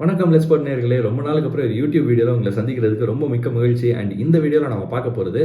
வணக்கம் லெஸ் நேர்களே ரொம்ப நாளுக்கு அப்புறம் ஒரு யூடியூப் வீடியோவில் உங்களை சந்திக்கிறதுக்கு ரொம்ப மிக்க மகிழ்ச்சி. அண்ட் இந்த வீடியோவில் நம்ம பார்க்க போகிறது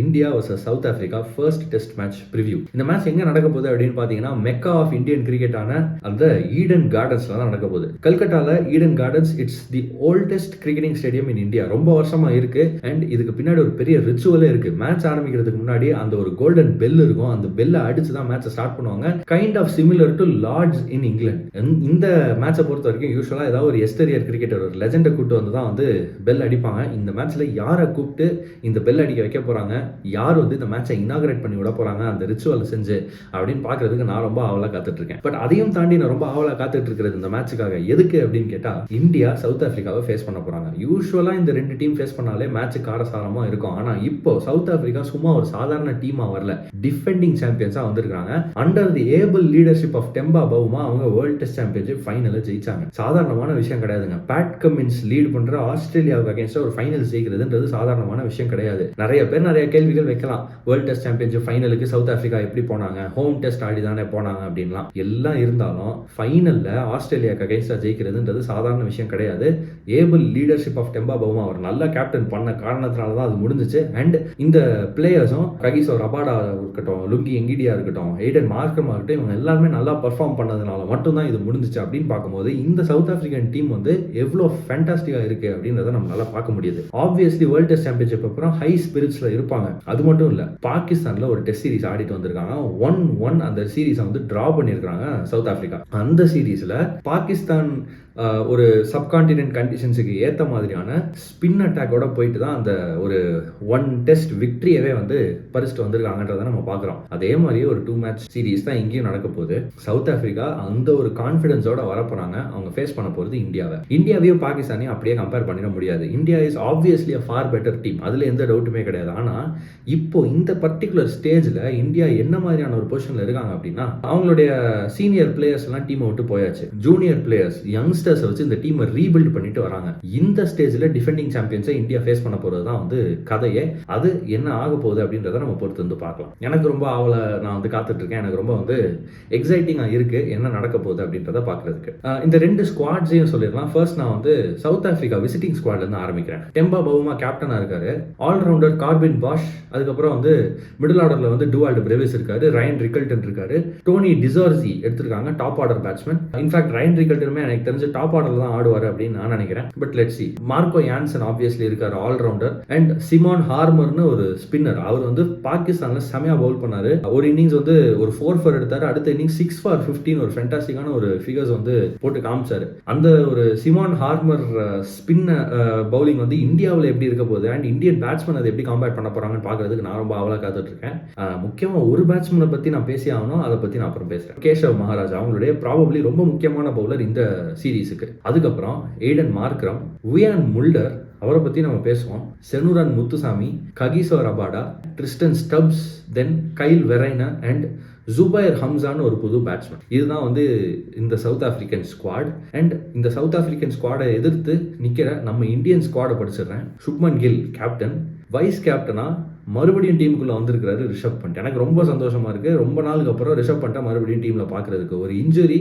India versus South Africa first test match preview இந்த மேட்ச் எங்கே நடக்க போகுது அப்படின்னு பார்த்தீங்கன்னா மெக்கா ஆஃப் இந்தியன் கிரிக்கெட்டான அந்த ஈடன் கார்டன்ஸில் தான் நடக்க போகுது. கல்கட்டாவில் Eden Gardens it's the oldest cricketing stadium in India ரொம்ப வருஷமாக இருக்கு. அண்ட் இதுக்கு பின்னாடி ஒரு பெரிய ரிச்சுவலே இருக்கு. மேட்ச் ஆரம்பிக்கிறதுக்கு முன்னாடி அந்த ஒரு கோல்டன் பெல் இருக்கும். அந்த பெல்லை அடிச்சு தான் மேட்ச்சை ஸ்டார்ட் பண்ணுவாங்க. Kind of similar to Lord's in England இந்த மேட்சை பொறுத்த வரைக்கும் யூஸ்வலாக ஏதாவது ஒரு எஸ்டரியர் கிரிக்கெட்டர் ஒரு லெஜெண்டை கூப்பிட்டு வந்து தான் வந்து பெல் அடிப்பாங்க. இந்த மேட்ச்சில் யாரை கூப்பிட்டு இந்த பெல் அடிக்க வைக்க போகிறாங்க யார் வந்து இந்த மேட்சை இனாகரேட் பண்ணி விட போகிறாங்க அந்த ரிச்சுவல் செஞ்சு அப்படின்னு பார்க்குறதுக்கு நான் ரொம்ப ஆவலாக காத்துட்டு இருக்கேன் பட் அதையும் தாண்டி நான் ரொம்ப ஆவலாக காத்துட்ருக்கிறது இந்த மேட்சுக்காக எதுக்கு அப்படின்னு கேட்டால் இந்தியா சவுத் ஆஃப்ரிக்காவை ஃபேஸ் பண்ண போகிறாங்க யூஸ்வலாக இந்த ரெண்டு டீம் ஃபேஸ் பண்ணாலே மேட்ச் காரசாரமாக இருக்கும். ஆனால் இப்போ சவுத் ஆஃப்ரிக்கா சும்மா ஒரு சாதாரண டீமாக வரல. டிஃபெண்டிங் சாம்பியன்ஸாக வந்திருக்காங்க under the able leadership of Temba Bavuma அவங்க வேர்ல்ட் டெஸ்ட் சாம்பியன்ஷிப் ஃபைனலில் ஜெயிச்சாங்க. சாதாரணமான விஷயம் கிடையாதுங்க. பேட் கமின்ஸ் லீட் பண்ற ஆஸ்திரேலியாவுக்கு அகேன்ஸ்டாக ஒரு ஃபைனல் ஜெயிக்கிறதுன்றது சாதாரணமான விஷயம் கிடையாது. நிறைய பேர் நிறைய கேள்விகள் வைக்கலாம். வேர்ல்ட் டெஸ்ட் சாம்பியன்ஷிப் ஃபைனலுக்கு சவுத் ஆஃப்ரிக்கா எப்படி போனாங்க? ஹோம் டெஸ்ட் ஆடி தானே போனாங்க அப்படின்லாம். எல்லாம் இருந்தாலும் ஃபைனலில் ஆஸ்திரேலியாவுக்கு அகேன்ஸ்டாக ஜெயிக்கிறதுன்றது சாதாரண விஷயம் கிடையாது. Able leadership of Temba Bavuma அவர் நல்ல கேப்டன் பண்ண காரணத்தினால தான் அது முடிஞ்சிச்சு. அண்ட் இந்த பிளேயர்ஸும் ககிசோ ரபாடா இருக்கட்டும் லுங்கி எங்கிடியா இருக்கட்டும் எய்டன் மார்க்கமாக இருக்கட்டும் இவங்க எல்லாருமே நல்லா பர்ஃபார்ம் பண்ணதுனால மட்டும்தான் இது முடிஞ்சிச்சு அப்படின்னு பார்க்கும்போது இந்த சவுத் ஆஃப்ரிக்கன் டீம் வந்து எவ்வளோ ஃபேண்டாஸ்டிக்காக இருக்கு அப்படின்றத நம்மளால பார்க்க முடியுது. ஆப்வியஸ்லி வேர்ல்ட் டெஸ்ட் சாம்பியன்ஷிப் அப்புறம் ஹை ஸ்பிரிட்ஸில் இருப்பாங்க. அது மட்டும் இல்லை பாகிஸ்தானில் ஒரு டெஸ்ட் சீரிஸ் ஆடிட்டு வந்திருக்காங்க. ஒன் ஒன் அந்த சீரிஸை வந்து டிரா பண்ணியிருக்காங்க சவுத் ஆஃப்ரிக்கா அந்த சீரீஸில் பாகிஸ்தான் ஒரு சப்கான்டினென்ட் கண்டிஷன்ஸுக்கு ஏற்ற மாதிரியான ஸ்பின் அட்டாக்கோட போயிட்டு தான் அந்த ஒரு ஒன் டெஸ்ட் விக்ட்ரியவே வந்து பறிச்சுட்டு வந்திருக்காங்கன்றதை நம்ம பார்க்குறோம். அதே மாதிரி ஒரு டூ மேட்ச் சீரிஸ் தான் இங்கேயும் நடக்க போகுது. சவுத் ஆஃப்ரிக்கா அந்த ஒரு கான்ஃபிடன்ஸோட வரப்போறாங்க. அவங்க ஃபேஸ் பண்ண போகிறது இந்தியாவை. இந்தியாவையும் பாகிஸ்தானையும் அப்படியே கம்பேர் பண்ணிட முடியாது. India is obviously a far better team அதில் எந்த டவுட்டுமே கிடையாது. ஆனால் இப்போ இந்த பர்டிகுலர் ஸ்டேஜில் இந்தியா என்ன மாதிரியான ஒரு பொசிஷனில் இருக்காங்க அப்படின்னா அவங்களுடைய சீனியர் பிளேயர்ஸ்லாம் டீமை விட்டு போயாச்சு. ஜூனியர் பிளேயர்ஸ் யங்ஸ்டர்ஸை வச்சு இந்த டீமை ரீபில்ட் பண்ணிட்டு வராங்க. இந்த ஸ்டேஜில் டிஃபெண்டிங் சாம்பியன்ஸை இந்தியா ஃபேஸ் பண்ண போகிறது தான் வந்து கதையே. அது என்ன ஆக போகுது அப்படின்றத நம்ம பொறுத்து வந்து பார்க்கலாம். எனக்கு ரொம்ப ஆவல நான் வந்து காத்துட்டு இருக்கேன் எனக்கு ரொம்ப வந்து எக்ஸைட்டிங்காக இருக்கு. என்ன நடக்க போகுது அப்படின்றத பார்க்குறதுக்கு. இந்த ரெண்டு ஸ்குவாட்ஸையும் சொல்லிடலாம். ஃபர்ஸ்ட் நான் வந்து சவுத் ஆஃப்ரிக்கா விசிட்டிங் ஸ்குவாட்லேருந்து ஆரம்பிக்கிறேன். டெம்பா பவுமா கேப்டனா இருக்காரு. ஆல்ரவுண்டர் கார்பின் பாஷ் அதுக்கப்புறம் வந்து மிடில் ஆர்டரில் வந்து டூவால்டு பிரேவிஸ் இருக்காரு. ரயன் ரிகல்டன் இருக்காரு. டோனி டிசார்சி எடுத்திருக்காங்க. Top order batsman in fact Ryan ரிகல்டனுமே எனக்கு தெரிஞ்சு டாப் ஆர்டர்ல தான் ஆடுவார் அப்படின்னு நான் நினைக்கிறேன். But let see Marco Jansen obviously இருக்கார் ஆல்ரவுண்டர் அண்ட் சிமான் ஹார்மர்னு ஒரு ஸ்பின்னர் அவர் வந்து பாகிஸ்தான்ல செமையா பவுல் பண்ணாரு. ஒரு இன்னிங்ஸ் வந்து ஒரு ஃபோர் ஃபோர் எடுத்தாரு. அடுத்த இன்னிங்ஸ் சிக்ஸ் ஃபார் ஃபிஃப்டின் ஒரு ஃபென்டாஸ்டிக்கான ஒரு ஃபிகர்ஸ் வந்து போட்டு காமிச்சாரு. அந்த ஒரு சிமான் ஹார்மர் ஸ்பின் பவுலிங் வந்து இந்தியாவில் எப்படி இருக்க போகுது? அண்ட் இந்தியன் பேட்ஸ்மேன் அதை எப்படி காம்பேட் பண்ண போறாங்கன்னு பார்க்கறதுக்கு நான் ரொம்ப ஆவலாக காத்துட்டு இருக்கேன் முக்கியமாக முக்கியமா ஒரு பேட்ஸ்மேனை பத்தி நான் பேசி ஆகணும். அதை பத்தி நான் அப்புறம் பேசுறேன். கேஷவ் மகாராஜ் அவங்களுடைய ப்ராபப்ளி ரொம்ப முக்கியமான பவுலர் இந்த சீரீஸுக்கு அதுக்கப்புறம் எய்டன் மார்க்ரம் உயான் முல்டர் அவரை பற்றி நம்ம பேசுவோம். Senuran Muthusamy Kagiso Rabada Tristan Stubbs then Kyle Verreynne and Zubayr ஹம்சான்னு ஒரு புது பேட்ஸ்மேன் இதுதான் வந்து இந்த சவுத் ஆஃப்ரிக்கன் ஸ்குவாட் அண்ட் இந்த சவுத் ஆஃப்ரிக்கன் ஸ்குவாடை எதிர்த்து நிற்கிற நம்ம இந்தியன் ஸ்குவாடை படிச்சிடுறேன். சுப்மன் கில் கேப்டன் வைஸ் கேப்டனாக மறுபடியும் டீமுக்குள்ளே வந்திருக்கிறாரு ரிஷப் பண்ட். எனக்கு ரொம்ப சந்தோஷமாக இருக்குது ரொம்ப நாளுக்கு அப்புறம் ரிஷப் பண்ட்டை மறுபடியும் டீமில் பார்க்குறதுக்கு ஒரு இன்ஜுரி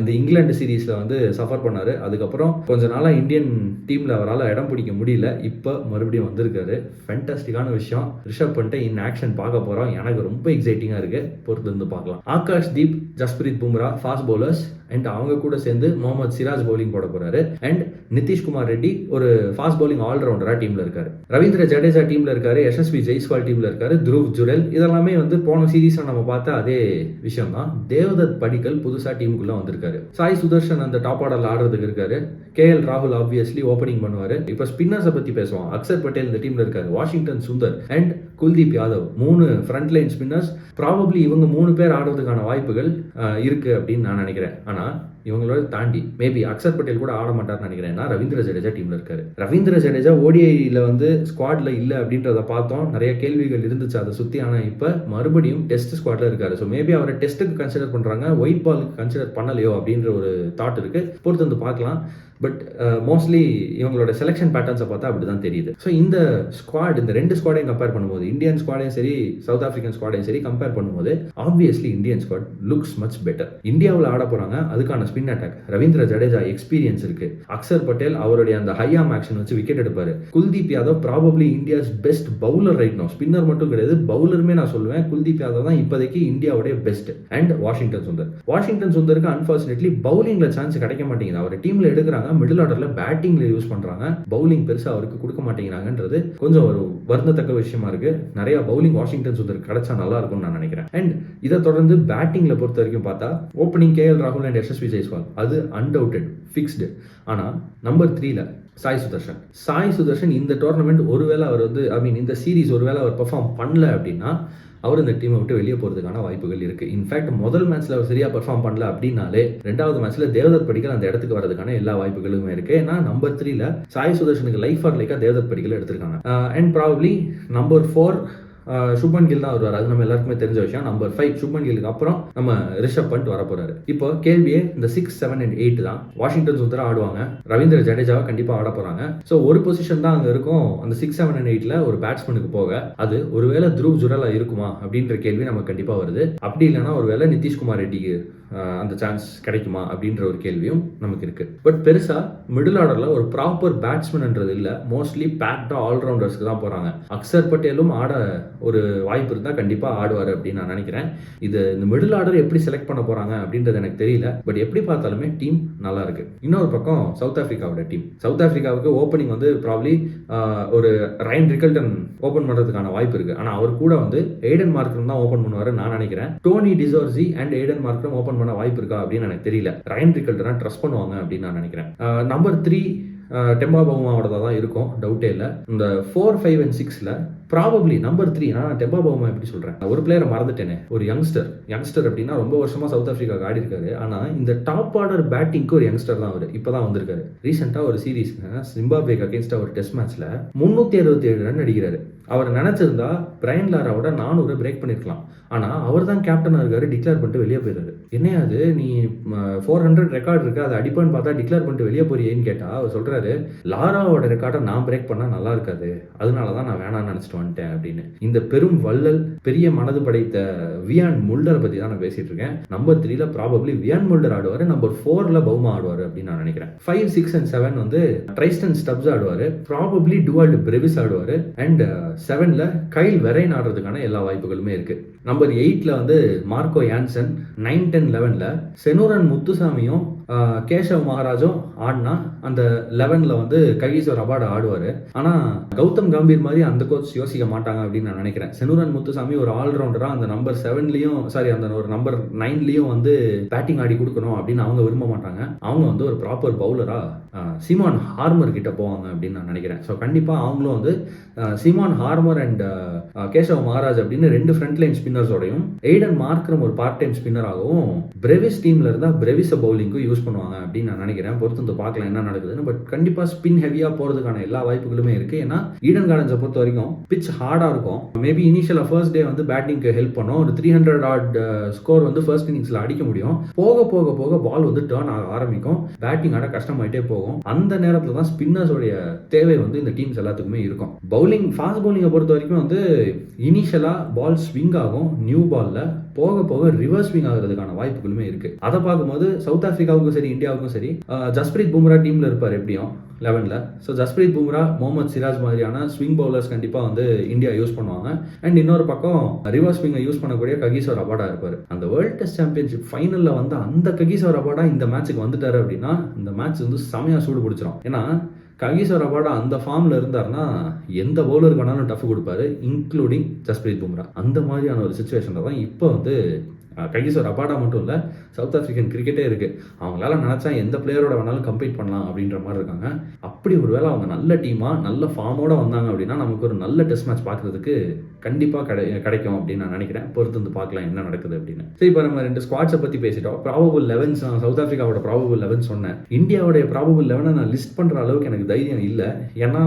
இந்த இங்கிலாந்து சீரீஸில் வந்து சஃபர் பண்ணார். அதுக்கப்புறம் கொஞ்ச நாளாக இந்தியன் டீமில் அவரால் இடம் பிடிக்க முடியல. இப்போ மறுபடியும் வந்திருக்காரு. ஃபென்டாஸ்டிக்கான விஷயம். ரிஷப் பண்ட்டை இன் ஆக்ஷன் பார்க்க போகிறோம் எனக்கு ரொம்ப எக்ஸைட்டிங்காக இருக்குது பொறுத்து இருந்து பார்க்கலாம். Akash Deep Jasprit Bumrah fast bowlers and அவங்க கூட சேர்ந்து முகமது சிராஜ் பவுலிங் போட போறாரு. அண்ட் நிதிஷ்குமார் ரெட்டி ஒரு ஃபாஸ்ட் பவுலிங் ஆல்ரவுண்டரா டீம்ல இருக்காரு. ரவீந்திர ஜடேஜா டீம்ல இருக்காரு. எஸ்எஸ்பி ஜெய்ஸ்வால் டீம்ல இருக்காரு. துருவ் ஜுரல் இதெல்லாமே வந்து போன சீரீஸ்ல நம்ம பார்த்த அதே விஷயம் தான் தேவதத் படிக்கல் புதுசா டீமுக்குள்ள வந்திருக்காரு. சாய் சுதர்ஷன் அந்த டாப் ஆர்டர்ல ஆடுறதுக்கு இருக்காரு. கே எல் ராகுல் ஆப்வியஸ்லி ஓப்பனிங் பண்ணுவாரு. இப்போ ஸ்பின்னர்ஸை பத்தி பேசுவோம். அக்சர் பட்டேல் இந்த டீம்ல இருக்காரு. வாஷிங்டன் சுந்தர். அண்ட் குல்தீப் யாதவ் மூணு ஃப்ரண்ட் லைன் ஸ்பின்னர்ஸ் ப்ராபப்ளி இவங்க மூணு பேர் ஆடுறதுக்கான வாய்ப்புகள் இருக்குது அப்படின்னு நான் நினைக்கிறேன். ஆனால் இவங்களோட தாண்டி மேபி அக்சர் பட்டேல் கூட ஆட மாட்டார்னு நினைக்கிறேன். ஏன்னா ரவீந்திர ஜடேஜா டீம்ல இருக்காரு. ரவீந்திர ஜடேஜா ஓடிஐல வந்து ஸ்குவாட்ல இல்லை அப்படின்றத பார்த்தோம். நிறைய கேள்விகள் இருந்துச்சு. அதை சுத்தி ஆனால் இப்போ மறுபடியும் டெஸ்ட் ஸ்குவாட்ல இருக்காரு. ஸோ மேபி அவரை டெஸ்ட்டுக்கு கன்சிடர் பண்றாங்க. ஒயிட் பாலுக்கு கன்சிடர் பண்ணலையோ அப்படின்ற ஒரு தாட் இருக்கு. பொறுத்து வந்து பார்க்கலாம். பட் மோஸ்ட்லி uh, இவங்களோட செலெக்ஷன் பேட்டர்ன்ஸை பார்த்தா அப்படி தான் தெரியுது. ஸோ இந்த ஸ்குவாட் இந்த ரெண்டு ஸ்குவாடையும் கம்பேர் பண்ணும்போது இந்தியன் ஸ்குவாடையும் சரி சவுத் ஆஃப்ரிக்கன் ஸ்குவாடையும் சரி கம்பேர் பண்ணும்போது obviously Indian squad looks much better இந்தியாவில் ஆட போகிறாங்க அதுக்கான spin attack Ravindra Jadeja experience இருக்கு. அக்சர் பட்டேல் அவருடைய அந்த ஹையாம் ஆக்ஷன் வச்சு விக்கெட் எடுப்பார். Kuldeep Yadav probably India's best bowler right no spinner மட்டும் கிடையாது பவுலருமே நான் சொல்லுவேன். குல்தீப் யாதவ் தான் இப்போதைக்கு இந்தியாவுடைய best and Washington Sundar Washington சுந்தருக்கு unfortunately பவுலிங்கில் சான்ஸ் கிடைக்க மாட்டேங்குது. அவர் டீமில் எடுக்கிறாங்க மிடில் ஆர்டரில் பேட்டிங்கில் யூஸ் பண்ணுறாங்க பவுலிங் பெருசாக அவருக்கு கொடுக்க மாட்டேங்கிறாங்கன்றது கொஞ்சம் ஒரு வருந்தத்தக்க விஷயமா இருக்கு. நிறைய பவுலிங் வாஷிங்டன் சுந்தர் கிடைச்சா நல்லா இருக்கும்னு நான் நினைக்கிறேன். அண்ட் இதை தொடர்ந்து பேட்டிங்கில் பொறுத்த வரைக்கும் பார்த்தா ஓப்பனிங் கே எல் ராகுல் அண்ட் எஸ்எஸ்வி ஜெய்ஸ்வால் அது அன்டவுட்டட் ஃபிக்ஸ்டு ஆனால் நம்பர் த்ரீல சாய் சுதர்ஷன். சாய் சுதர்ஷன் இந்த டோர்னமெண்ட் ஒருவேளை அவர் வந்து ஐ மீன் இந்த சீரிஸ் ஒருவேளை அவர் பெர்ஃபார்ம் பண்ணல அப்படின்னா அவர் இந்த டீமை விட்டு வெளியே போகிறதுக்கான வாய்ப்புகள் இருக்குது இன்ஃபேக்ட் முதல் மேட்ச்சில் அவர் சரியாக பர்ஃபார்ம் பண்ணல அப்படின்னாலே ரெண்டாவது மேட்ச்சில் தேவதத் படிக்கல் அந்த இடத்துக்கு வரதுக்கான எல்லா வாய்ப்புகளுமே இருக்குது ஏன்னா நம்பர் த்ரீல சாய் சுதர்ஷனுக்கு லைஃப் ஆர் லைக்காக தேவதத் படிக்கல் எடுத்திருக்காங்க. And probably number four Shubman Gill தான் வருவார். அது நம்ம எல்லாருக்குமே தெரிஞ்ச விஷயம். நம்பர் ஃபைவ் சுப்மன் கில்லுக்கு அப்புறம் நம்ம ரிஷப் பண்ட் வர போறாரு இப்போ கேள்வியே இந்த சிக்ஸ் செவன் அண்ட் எயிட் தான். வாஷிங்டன் சுந்தரம் ஆடுவாங்க. ரவீந்திர ஜடேஜாவை கண்டிப்பா ஆட போறாங்க. ஸோ ஒரு பொசிஷன் தான் அங்க இருக்கும். அந்த சிக்ஸ் செவன் அண்ட் எயிட்ல ஒரு பேட்ஸ்மேனுக்கு போக. அது ஒருவேளை த்ருவ் ஜுரலா இருக்குமா அப்படின்ற கேள்வி நமக்கு கண்டிப்பா வருது. அப்படி இல்லைன்னா ஒருவேளை நிதிஷ்குமார் ரெட்டிக்கு அந்த சான்ஸ் கிடைக்குமா அப்படின்ற ஒரு கேள்வியும் நமக்கு இருக்கு. பட் பெருசா மிடில் ஆர்டர்ல ஒரு ப்ராப்பர் பேட்ஸ்மேன்ன்றது இல்லை. மோஸ்ட்லி பேக்டா ஆல்ரவுண்டர்ஸ்க்கு தான் போறாங்க. அக்சர் பட்டேலும் ஆட ஒரு வாய்ப்பு இருந்தால் கண்டிப்பாக ஆடுவார் அப்படின்னு நான் நினைக்கிறேன். இது இந்த மிடில் ஆர்டர் எப்படி செலக்ட் பண்ண போகிறாங்க அப்படின்றது எனக்கு தெரியல. பட் எப்படி பார்த்தாலுமே டீம் நல்லா இருக்கு. இன்னொரு பக்கம் சவுத் ஆஃப்ரிக்காவோட டீம் சவுத் ஆஃப்ரிக்காவுக்கு ஓப்பனிங் வந்து ப்ராப்ளி ஒரு ரைன் ரிகல்டன் ஓப்பன் பண்ணுறதுக்கான வாய்ப்பு இருக்குது ஆனால் அவர் கூட வந்து எய்டன் மார்க்கம் தான் ஓப்பன் பண்ணுவார் நான் நினைக்கிறேன். Tony de Zorzi and Aiden Markram open பண்ண வாய்ப்பு இருக்கா அப்படின்னு எனக்கு தெரியல. ரைன் ரிகல்டனா ட்ரஸ்ட் பண்ணுவாங்க அப்படின்னு நான் நினைக்கிறேன். நம்பர் த்ரீ டெம்பாபகுமாவோட தான் இருக்கும். டவுட்டே இல்லை. இந்த ஃபோர் ஃபைவ் அண்ட் சிக்ஸில் ப்ராபப்ளி நம்பர் த்ரீ நான் டெம்பாபகுமா எப்படி சொல்கிறேன் ஒரு பிளேயரை மறந்துட்டேனே. ஒரு யங்ஸ்டர் யங்ஸ்டர் அப்படின்னா ரொம்ப வருஷமாக சவுத் ஆஃப்ரிக்காவுக்கு ஆடி இருக்காரு ஆனால் இந்த டாப் ஆர்டர் பேட்டிங்க்கு ஒரு யங்ஸ்டர் தான் அவர். இப்போ தான் வந்திருக்காரு. ரீசெண்டாக ஒரு சீரீஸ் சிம்பாபேக்கு அகேன்ஸ்டாக ஒரு டெஸ்ட் மேட்ச்சில் முந்நூற்றி அறுபத்தி ஏழு ரன் அடிக்கிறாரு. அவர் நினச்சிருந்தா பிரைன் லாராவோட நானூறு பிரேக் பண்ணிருக்கலாம். ஆனால் அவர் தான் கேப்டனாக இருக்காரு டிக்ளேர் பண்ணிட்டு வெளியே போயிடுறாரு. என்ன அது? நீ ஃபோர் ஹண்ட்ரட் ரெக்கார்ட் இருக்கு அதை அடிப்பான்னு பார்த்தா டிக்ளேர் பண்ணிட்டு வெளியே போறியேன்னு கேட்டா அவர் சொல்றாரு லாராவோட ரெக்கார்டை நான் பிரேக் பண்ணா நல்லா இருக்காது. அதனால தான் நான் வேணாம்னு நினைச்சிட்டு வந்துட்டேன் அப்படின்னு. இந்த பெரும் வள்ளல் பெரிய மனது படைத்த வியான் முல்டரை பத்தி தான் நான் பேசிட்டு இருக்கேன். நம்பர் த்ரீல ப்ராபப்ளி வியான் முல்டர் ஆடுவாரு நம்பர் ஃபோர்ல பவுமா ஆடுவாரு அப்படின்னு நான் நினைக்கிறேன். ஃபைவ் சிக்ஸ் அண்ட் செவன் வந்து ட்ரைஸ்டன் ஸ்டப்ஸ் ஆடுவாரு ப்ராபப்ளி டுவால்டு பிரெவிஸ் ஆடுவாரு அண்ட் செவன்ல கைல் வெரைன் ஆடுறதுக்கான எல்லா வாய்ப்புகளுமே இருக்கு. நம்பர் எயிட்ல வந்து மார்க்கோ யான்சன் நைன் டென் லெவன்ல செனூரன் முத்துசாமியும் கேசவ் மகாராஜும் ஆடினா அந்த லெவனில் வந்து ககீஸ்வர் அபாட ஆடுவார். ஆனால் கௌதம் கம்பீர் மாதிரி அந்த கோச் யோசிக்க மாட்டாங்க அப்படின்னு நான் நினைக்கிறேன். செனூரன் முத்துசாமி ஒரு ஆல்ரவுண்டராக அந்த நம்பர் செவன்லேயும் சாரி அந்த ஒரு நம்பர் நைன்லேயும் வந்து பேட்டிங் ஆடி கொடுக்கணும் அப்படின்னு அவங்க விரும்ப மாட்டாங்க. அவங்க வந்து ஒரு ப்ராப்பர் பவுலராக சிமான் ஹார்மர் கிட்ட போவாங்க அப்படின்னு நான் நினைக்கிறேன். ஸோ கண்டிப்பாக அவங்களும் வந்து Simon Harmer and Keshav Maharaj அப்படின்னு ரெண்டு ஃப்ரண்ட் லைன் ஸ்பின்னர்ஸோடையும் எய்டன் மார்க்ரம் ஒரு பார்ட் டைம் ஸ்பின்னராகவும் பிரெவிஸ் டீம்ல இருந்தால் பிரெவிஸ பவுலிங்கும் யூஸ் பண்ணுவாங்க அப்படின்னு நான் நினைக்கிறேன். பொறுத்து வந்து பார்க்கலாம் என்ன நடக்குதுன்னு. பட் கண்டிப்பா ஸ்பின் ஹெவியா போறதுக்கான எல்லா வாய்ப்புகளுமே இருக்கு. ஏன்னா ஈடன் கார்டன்ஸை பொறுத்த வரைக்கும் பிச் ஹார்டாக இருக்கும். மேபி இனிஷியலா ஃபர்ஸ்ட் டே வந்து பேட்டிங்க்கு ஹெல்ப் பண்ணும். ஒரு த்ரீ ஹண்ட்ரட் ஆட் ஸ்கோர் வந்து ஃபர்ஸ்ட் இன்னிங்ஸில் அடிக்க முடியும். போக போக போக பால் வந்து டேர்ன் ஆக ஆரம்பிக்கும். பேட்டிங் ஆட கஷ்டமாயிட்டே போகும். அந்த நேரத்தில் தான் ஸ்பின்னர்ஸோடைய தேவை வந்து இந்த டீம்ஸ் எல்லாத்துக்குமே இருக்கும். பவுலிங் ஃபாஸ்ட் பவுலிங்கை பொறுத்த வரைக்கும் வந்து இனிஷியலாக பால் ஸ்விங் ஆகும். நியூ பாலில் போக போக ரிவர்ஸ் ஸ்விங் ஆகிறதுக்கான வாய்ப்புகளுமே இருக்கு. அதை பார்க்கும்போது சவுத் ஆப்பிரிக்காவுக்கும் சரி இந்தியாவுக்கும் சரி ஜஸ்பிரீத் பும்ரா டீம்ல இருப்பார் எப்படியும்? லெவனில் ஸோ ஜஸ்பிரீத் பும்ரா முகமது சிராஜ் மாதிரியான ஸ்விங் பவுலர்ஸ் கண்டிப்பாக வந்து இந்தியா யூஸ் பண்ணுவாங்க. அண்ட் இன்னொரு பக்கம் ரிவர்ஸ் ஸ்விங்கை யூஸ் பண்ணக்கூடிய ககீஸ்வர் அபாடா இருப்பார். அந்த வேர்ல்ட் டெஸ்ட் சாம்பியன்ஷிப் ஃபைனலில் வந்து அந்த ககீஸ்வர் அபாடா இந்த மேட்ச்சுக்கு வந்துட்டாரு அப்படின்னா இந்த மேட்ச் வந்து செமையாக சூடு பிடிச்சிரும். ஏன்னா ககீஸ்வர் அபாடா அந்த ஃபார்ம்ல இருந்தாருன்னா எந்த பவுலருக்கு வேணாலும் டஃப் கொடுப்பாரு இன்க்ளூடிங் ஜஸ்பிரீத் பும்ரா. அந்த மாதிரியான ஒரு சுச்சுவேஷனில் தான் இப்போ வந்து அஹ், ககிசோர் அபாடா மட்டும் இல்லை சவுத் ஆஃப்ரிக்கன் கிரிக்கெட்டே இருக்குது அவங்களால நினச்சா எந்த பிளேயரோட வேணாலும் கம்பீட் பண்ணலாம் அப்படின்ற மாதிரி இருக்காங்க. அப்படி ஒரு வேளை அவங்க நல்ல டீமாக நல்ல ஃபார்மோட வந்தாங்க அப்படின்னா நமக்கு ஒரு நல்ல டெஸ்ட் மேட்ச் பார்க்குறதுக்கு கண்டிப்பாக கிடை கிடைக்கும் அப்படின்னு நான் நினைக்கிறேன். பொறுத்து வந்து பார்க்கலாம் என்ன நடக்குது அப்படின்னு. சரி இப்போ நம்ம ரெண்டு ஸ்குவாட்ஸை பற்றி பேசிட்டோம். ப்ராபபிள் லெவன்ஸ் நான் சவுத் ஆஃப்ரிக்காவோட ப்ராபபிள் லெவன் சொன்னேன். இந்தியாவுடைய ப்ராபபிள் லெவனை நான் லிஸ்ட் பண்ணுற அளவுக்கு எனக்கு தைரியம் இல்லை. ஏன்னா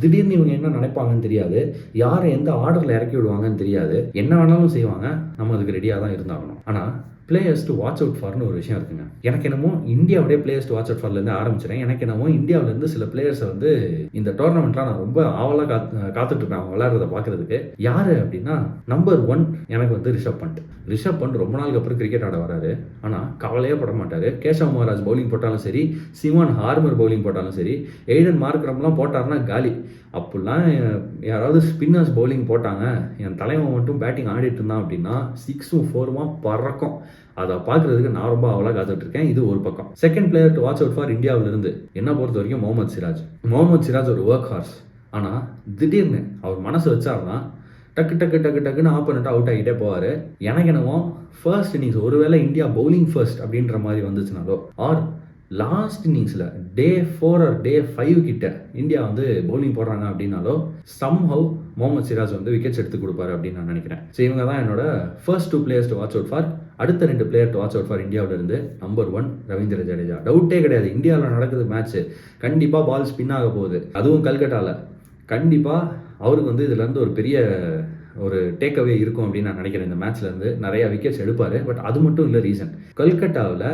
திடீர்னு இவங்க என்ன நினைப்பாங்கன்னு தெரியாது. யாரை எந்த ஆர்டரில் இறக்கி விடுவாங்கன்னு தெரியாது. என்ன வேணாலும் செய்வாங்க. நம்ம அதுக்கு ரெடியாக தான் ஆகணும். ஆனால் பிளேயர்ஸ் டு வாட்ச் அவுட் ஃபார்னு ஒரு விஷயம் இருக்குங்க. எனக்கு என்னமோ இந்தியாவுடைய பிளேயர்ஸ் டு வாட்ச் அவுட் ஃபார்லேருந்து ஆரம்பிச்சிடறேன் எனக்கு என்னமோ இந்தியாவிலேருந்து சில பிளேயர்ஸை வந்து இந்த டோர்னமெண்ட்லாம் நான் ரொம்ப ஆவலாக காத்து காத்துட்டு இருப்பேன் அவங்க விளையாடுறத பார்க்குறதுக்கு யார் அப்படின்னா நம்பர் ஒன் எனக்கு வந்து ரிஷப் பண்ட் ரிஷப் பண்ட் ரொம்ப நாளுக்கு அப்புறம் கிரிக்கெட் ஆட வராரு. ஆனால் கவலையே பட மாட்டார். கேசவ் மகாராஜ் பவுலிங் போட்டாலும் சரி சிவான் ஹார்மர் பவுலிங் போட்டாலும் சரி எய்டன் மார்க்ரம்லாம் போட்டாருன்னா காலி. அப்படிலாம் யாராவது ஸ்பின்னர்ஸ் பவுலிங் போட்டாங்க. என் தலைவன் மட்டும் பேட்டிங் ஆடிட்டு இருந்தான் அப்படின்னா சிக்ஸும் ஃபோருமா பறக்கும். அதை பார்க்குறதுக்கு நான் ரொம்ப அவ்வளோ காத்துட்டு இருக்கேன் இது ஒரு பக்கம். Second player to watch out for இந்தியாவிலிருந்து என்ன பொறுத்த வரைக்கும் முகமது சிராஜ். முகமது சிராஜ் ஒரு ஒர்க் ஹார்ஸ் ஆனால் திடீர்னு அவர் மனசு வச்சாருன்னா டக்கு டக்கு டக்கு டக்குன்னு ஆப்போனண்ட்டாக அவுட் ஆகிட்டே போவார். எனக்கு என்னவோ ஃபர்ஸ்ட் இன்னிங்ஸ் ஒருவேளை இந்தியா பவுலிங் ஃபர்ஸ்ட் அப்படின்ற மாதிரி வந்துச்சுனாலோ ஆர் லாஸ்ட் இன்னிங்ஸில் day four or day five கிட்ட இந்தியா வந்து பவுலிங் போடுறாங்க அப்படின்னாலோ சம்ஹவ் முகமது சிராஜ் வந்து விக்கெட்ஸ் எடுத்து கொடுப்பாரு அப்படின்னு நான் நினைக்கிறேன். ஸோ இவங்க தான் என்னோட first two players to watch out for அடுத்த ரெண்டு player to watch out for இந்தியாவிலிருந்து நம்பர் ஒன் ரவீந்திர ஜடேஜா. டவுட்டே கிடையாது. இந்தியாவில் நடக்குது மேட்ச்சு கண்டிப்பாக பால் ஸ்பின் ஆக போகுது. அதுவும் கல்கட்டாவில் கண்டிப்பாக அவருக்கு வந்து இதுலேருந்து ஒரு பெரிய ஒரு டேக் அவே இருக்கும் அப்படின்னு நான் நினைக்கிறேன் இந்த மேட்ச்லேருந்து நிறையா நிறைய விக்கெட்ஸ் எடுப்பார் பட் அது மட்டும் இல்லை ரீசன் கல்கட்டாவில்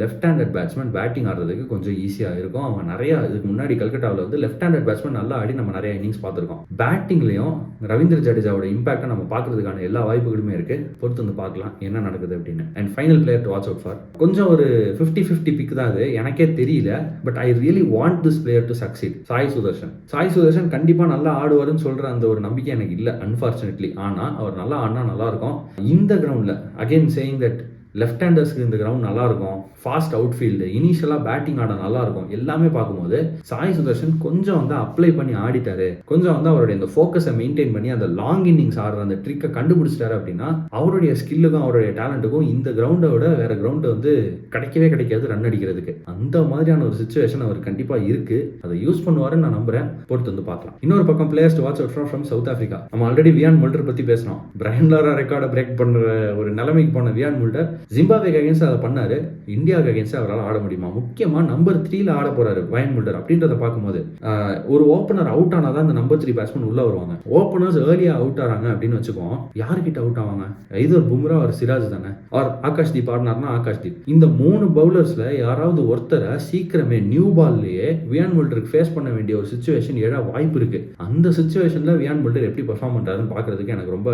லெஃப்ட் ஹேண்டட் பேட்ஸ்மேன் பேட்டிங் ஆடுறதுக்கு கொஞ்சம் ஈஸியாக இருக்கும். அவன் நிறையா இதுக்கு முன்னாடி கல்கட்டாவில் வந்து லெஃப்ட் ஹேண்டட் பேட்ஸ்மேன் நல்லா ஆடி நம்ம நிறைய இன்னிங்ஸ் பார்த்துருக்கோம். பேட்டிங்லையும் ரவீந்திர ஜடேஜாவோட இம்பாக்டை நம்ம பார்க்கறதுக்கான எல்லா வாய்ப்புகளுமே இருக்குது பொறுத்து வந்து பார்க்கலாம் என்ன நடக்குது அப்படின்னு. And final player to watch out for கொஞ்சம் ஒரு ஃபிஃப்டி ஃபிஃப்டி பிக் தான் அது. எனக்கே தெரியல but I really want this player to succeed Sai Sudharsan. Sai Sudharsan கண்டிப்பாக நல்லா ஆடுவாருன்னு சொல்கிற அந்த ஒரு நம்பிக்கை எனக்கு இல்லை அன்ஃபார்ச்சுனேட்லி ஆனால் அவர் நல்லா ஆடினா நல்லா இருக்கும் இந்த கிரவுண்டில் அகைன் சேயிங் தட் லெஃப்ட் ஹேண்டர்ஸ்க்கு இந்த கிரவுண்ட் நல்லா இருக்கும் ஃபாஸ்ட் அவுட் ஃபீல்டு இனிஷியலாக பேட்டிங் ஆட நல்லா இருக்கும் எல்லாமே பார்க்கும்போது சாய் சுதர்ஷன் கொஞ்சம் வந்து அப்ளை பண்ணி ஆடிட்டாரு. கொஞ்சம் வந்து அவருடைய இந்த ஃபோக்கஸை மெயின்டைன் பண்ணி அந்த லாங் இன்னிங்ஸ் ஆடுற அந்த ட்ரிக்கை கண்டுபிடிச்சிட்டாரு அப்படின்னா அவருடைய ஸ்கில்லுக்கும் அவருடைய டேலண்ட்டுக்கும் இந்த கிரவுண்டை விட வேற கிரவுண்டு வந்து கிடைக்கவே கிடைக்காது ரன் அடிக்கிறதுக்கு. அந்த மாதிரியான ஒரு சுச்சுவேஷன் அவர் கண்டிப்பாக இருக்கு. அதை யூஸ் பண்ணுவாருன்னு நான் நம்புறேன். பொறுத்து வந்து பார்க்கலாம். இன்னொரு பக்கம் players watch out from South Africa நம்ம ஆல்ரெடி வியான் முல்டர் பற்றி பேசணும் பிரைன் லாரா ரெக்கார்டை பிரேக் பண்ணுற ஒரு நிலைமைக்கு போன வியான் முல்டர் ஜிம்பாவேக்கு அகேன்ஸ்ட் அதை பண்ணாரு. இந்தியாவுக்கு அகேன்ஸ்ட் அவரால் ஆட முடியுமா? முக்கியமா நம்பர் த்ரீல ஆட போறாரு வயன் முல்டர் அப்படின்றத பார்க்கும்போது ஒரு ஓப்பனர் அவுட் ஆனாதான் அந்த நம்பர் த்ரீ பேட்ஸ்மேன் உள்ள வருவாங்க. ஓப்பனர்ஸ் ஏர்லியா அவுட் ஆறாங்க அப்படின்னு வச்சுக்கோம். யாருக்கிட்ட அவுட் ஆவாங்க? இது ஒரு பும்ரா ஒரு சிராஜ் தானே? ஆர் ஆகாஷ் தீப் ஆடினார்னா ஆகாஷ் தீப். இந்த மூணு பவுலர்ஸ்ல யாராவது ஒருத்தரை சீக்கிரமே நியூ பால்லயே வியான் முல்டருக்கு ஃபேஸ் பண்ண வேண்டிய ஒரு சுச்சுவேஷன் ஏழா வாய்ப்பு இருக்கு. அந்த சுச்சுவேஷன்ல வியான் முல்டர் எப்படி பர்ஃபார்ம் பண்றாருன்னு பார்க்குறதுக்கு எனக்கு ரொம்ப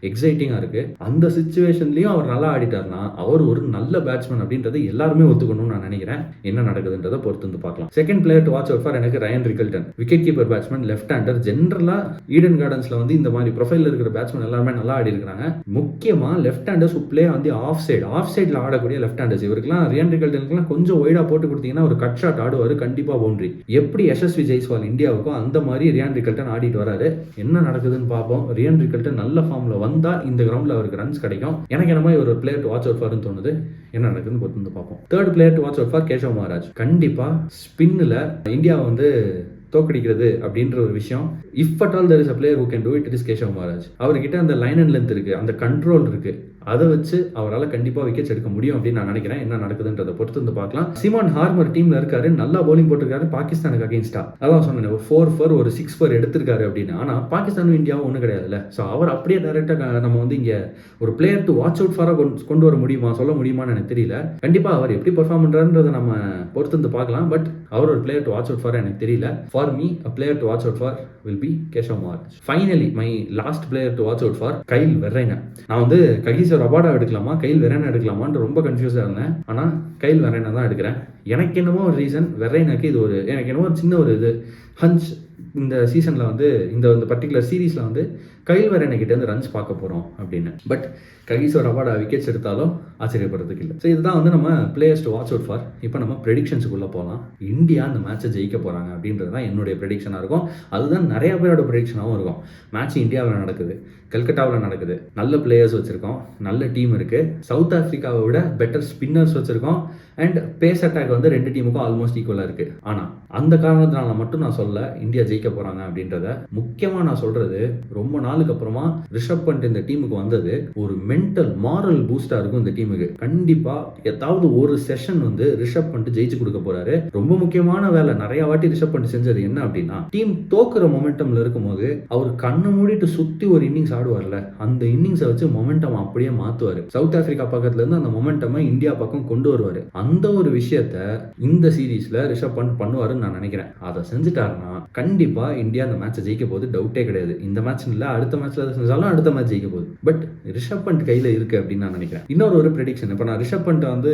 எக்ஸைட்டிங்கா இருக்கு. அந்த சுச்சுவேஷன்லயும் அவர் நல்லா ஆடிட்டார்னா அவர் ஒரு நல்ல பேட்ஸ்மேன் அப்படின்றது எல்லாருமே ஒத்துக்கணும்னு நான் நினைக்கிறேன். என்ன நடக்குதுன்றதை பொறுத்து வந்து பார்க்கலாம். Second player to watch out for எனக்கு Ryan Rickelton wicket keeper batsman left hander ஜென்ரலாக ஈடன் கார்டன்ஸ்ல வந்து இந்த மாதிரி ப்ரொஃபைல் இருக்கிற பேட்ஸ்மேன் எல்லாருமே நல்லா ஆடி இருக்காங்க முக்கியமா லெஃப்ட் ஹேண்டர்ஸ் பிளே வந்து ஆஃப் சைடு ஆஃப் சைடில் ஆடக்கூடிய லெஃப்ட் ஹேண்டர்ஸ் இவருக்குலாம் ரியன் ரிகல்டனுக்குலாம் கொஞ்சம் ஒய்டாக போட்டு கொடுத்தீங்கன்னா ஒரு கட் ஷாட் ஆடுவார் கண்டிப்பா பவுண்டரி எப்படி யசஸ்வி ஜெய்ஸ்வால் இந்தியாவுக்கும் அந்த மாதிரி ரியான் ரிகல்டன் ஆடிட்டு வராரு. என்ன நடக்குதுன்னு பார்ப்போம். ரியான் ரிகல்டன் நல்ல ஃபார்ம்ல வந்தா இந்த கிரவுண்ட்ல அவருக்கு ரன்ஸ் கிடைக்கும். எனக்கு என்னமோ இவர் ஒரு பிளேயர் வாட்ச் அவுட் ஃபார்னு தோணுது. என்ன நடக்குதுன்னு பொறுத்து வந்து பார்ப்போம். Third player to watch out for Keshav Maharaj. கண்டிப்பா ஸ்பின்னில் இந்தியா வந்து தோக்கடிக்கிறது அப்படின்ற ஒரு விஷயம். If at all there is a player who can do it is Keshav Maharaj. அவர்கிட்ட அந்த லைன் அண்ட் லென்த் இருக்கு அந்த கண்ட்ரோல் இருக்கு. அதை வச்சு அவரால் கண்டிப்பாக விக்கெட்ஸ் எடுக்க முடியும் அப்படின்னு நான் நினைக்கிறேன். என்ன நடக்குதுன்றதை பொறுத்து வந்து பார்க்கலாம். சிமான் ஹார்மர் டீமில் இருக்காரு. நல்லா பவுலிங் போட்டிருக்காரு. பாகிஸ்தானுக்கு அகேன்ஸ்டா அதான் சொன்னேன் ஒரு ஃபோர் ஃபோர் ஒரு சிக்ஸ் ஃபோர் எடுத்திருக்காரு அப்படின்னு. ஆனால் பாகிஸ்தானும் இந்தியாவும் ஒன்றும் கிடையாதுல்ல. ஸோ அவர் அப்படியே டேரெக்டாக நம்ம வந்து இங்கே ஒரு பிளேயர் டு வாட்ச் அவுட் ஃபாராக கொண்டு வர முடியுமா சொல்ல முடியுமான்னு எனக்கு தெரியல. கண்டிப்பாக அவர் எப்படி பர்ஃபார்ம் பண்ணுறாருன்றதை நம்ம பொறுத்து வந்து பார்க்கலாம். பட் அவர் ஒரு player to watch out for எனக்கு தெரியல. For me a player to watch out for will be Keshav March finally my last player to watch out for Kyle Verreynne நான் வந்து ககிசர் அபாடா எடுக்கலாமா? கையில் வெரைனா எடுக்கலாமான்னு ரொம்ப கன்ஃபியூஸாக இருந்தேன். ஆனால் கையில் வெரைனா தான் எடுக்கிறேன். எனக்கு என்னமோ ஒரு ரீசன் வெரைனாக்கு இது ஒரு எனக்கு என்னமோ ஒரு சின்ன ஒரு இது ஹஞ்ச் இந்த சீசனில் வந்து இந்த இந்த பர்டிகுலர் சீரீஸில் வந்து கைல் வெரைனா கிட்ட ரன்ஸ் பார்க்க போகிறோம் அப்படின்னு. பட் ககிசோர் அவார்டா விக்கெட்ஸ் எடுத்தாலும் ஆச்சரியப்படுறதுக்கு இல்லை. ஸோ இதுதான் வந்து நம்ம players to watch out for இப்போ நம்ம ப்ரெடிக்ஷன்ஸுக்குள்ளே போகலாம் இந்தியா அந்த மேட்சை ஜெயிக்க போகிறாங்க அப்படின்றது தான் என்னுடைய ப்ரெடிக்ஷனாக இருக்கும். அதுதான் நிறைய பேரோட ப்ரெடிக்ஷனாகவும் இருக்கும். மேட்ச் இந்தியாவில் நடக்குது கல்கட்டாவில் நடக்குது. நல்ல பிளேயர்ஸ் வச்சுருக்கோம் நல்ல டீம் இருக்குது சவுத் ஆஃப்ரிக்காவை விட பெட்டர் ஸ்பின்னர்ஸ் வச்சுருக்கோம். அண்ட் பேஸ் அட்டாக் வந்து ரெண்டு டீமுக்கும் ஆல்மோஸ்ட் ஈக்குவலாக இருக்குது ஆனால் அந்த காரணத்தினால மட்டும் நான் சொல்ல இந்தியா ஜெயிக்க போகிறாங்க அப்படின்றத. முக்கியமாக நான் சொல்கிறது ரொம்ப நாளுக்கு அப்புறமா ரிஷப் பண்ட் இந்த டீமுக்கு வந்தது. ஒரு மென்டல் மாரல் பூஸ்டாக இருக்கும் இந்த டீமுக்கு கண்டிப்பாக ஏதாவது ஒரு செஷன் வந்து ரிஷப் பண்ட் ஜெயிச்சு கொடுக்க போகிறாரு ரொம்ப முக்கியமான வேலை நிறைய வாட்டி ரிஷப் பண்ட் செஞ்சது என்ன அப்படின்னா டீம் தோக்குற மொமெண்டம்ல இருக்கும்போது அவர் கண்ணை மூடிட்டு சுற்றி ஒரு இன்னிங்ஸ் ஆடுவார்ல அந்த இன்னிங்ஸை வச்சு மொமெண்டம் அப்படியே மாற்றுவார் சவுத் ஆஃப்ரிக்கா பக்கத்துலேருந்து அந்த மொமெண்டமை இந்தியா பக்கம் கொண்டு வருவார். அந்த ஒரு விஷயத்த இந்த சீரீஸ்ல ரிஷப் பண்ட் பண்ணுவாருன்னு நான் நினைக்கிறேன். அதை செஞ்சுட்டாருன்னா கண்டிப்பா இந்தியா அந்த மேட்ச்சை ஜெயிக்க போகுது. டவுட்டே கிடையாது. இந்த மேட்ச் இல்லை அடுத்த மேட்ச்ல செஞ்சாலும் அடுத்த மேட்ச் ஜெயிக்க போகுது. பட் ரிஷப் பண்ட் கையில இருக்கு அப்படின்னு நான் நினைக்கிறேன். இன்னொரு ஒரு ப்ரெடிக்ஷன் இப்போ நான் ரிஷப் பண்ட் வந்து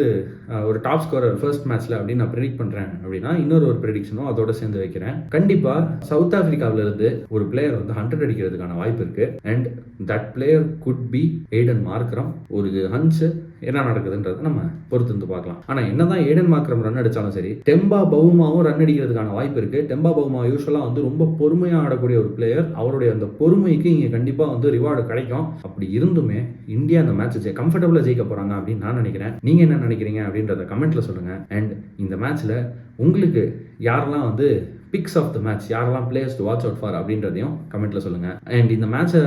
ஒரு டாப் ஸ்கோரர் ஃபர்ஸ்ட் மேட்ச்ல அப்படின்னு நான் ப்ரெடிக்ட் பண்றேன் அப்படின்னா இன்னொரு ஒரு ப்ரெடிக்ஷனும் அதோட சேர்ந்து வைக்கிறேன். கண்டிப்பா சவுத் ஆப்பிரிக்காவில இருந்து ஒரு பிளேயர் வந்து ஹண்ட்ரட் அடிக்கிறதுக்கான வாய்ப்பு இருக்கு. And that player could be Aiden Markram ஒரு ஹன்ஸ் என்ன நடக்குதுன்றத நம்ம பொறுத்து இருந்து பார்க்கலாம். ஆனால் என்னதான் ஏடன் மாக்ரம் ரன் அடித்தாலும் சரி டெம்பா பவுமாவும் ரன் அடிக்கிறதுக்கான வாய்ப்பு இருக்கு. டெம்பா பவுமா யூஸ்வலாக வந்து ரொம்ப பொறுமையாக ஆடக்கூடிய ஒரு பிளேயர் அவருடைய அந்த பொறுமைக்கு இங்கே கண்டிப்பாக வந்து ரிவார்டு கிடைக்கும். அப்படி இருந்துமே இந்தியா அந்த மேட்சை கம்ஃபர்டபுளாக ஜெயிக்க போகிறாங்க அப்படின்னு நான் நினைக்கிறேன். நீங்கள் என்ன நினைக்கிறீங்க அப்படின்றத கமெண்ட்டில் சொல்லுங்கள் அண்ட் இந்த மேட்ச்சில் உங்களுக்கு யாரெல்லாம் வந்து பிக்ஸ் ஆஃப் த மேட்ச் யாரெல்லாம் players to watch out for அப்படின்றதையும் கமெண்ட்டில் சொல்லுங்கள் அண்ட் இந்த மேட்ச்சை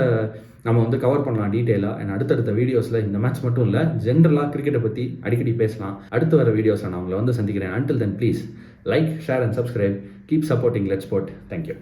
நம்ம வந்து கவர் பண்ணலாம் டீட்டெயிலாக அண்ட் அடுத்தடுத்த வீடியோஸில் இந்த மேட்ச் மட்டும் இல்லை ஜென்ரலாக கிரிக்கெட்டை பற்றி அடிக்கடி பேசலாம். அடுத்து வர வீடியோஸில் நான் உங்களை வந்து சந்திக்கிறேன். Until then please like share and subscribe keep supporting let sport thank you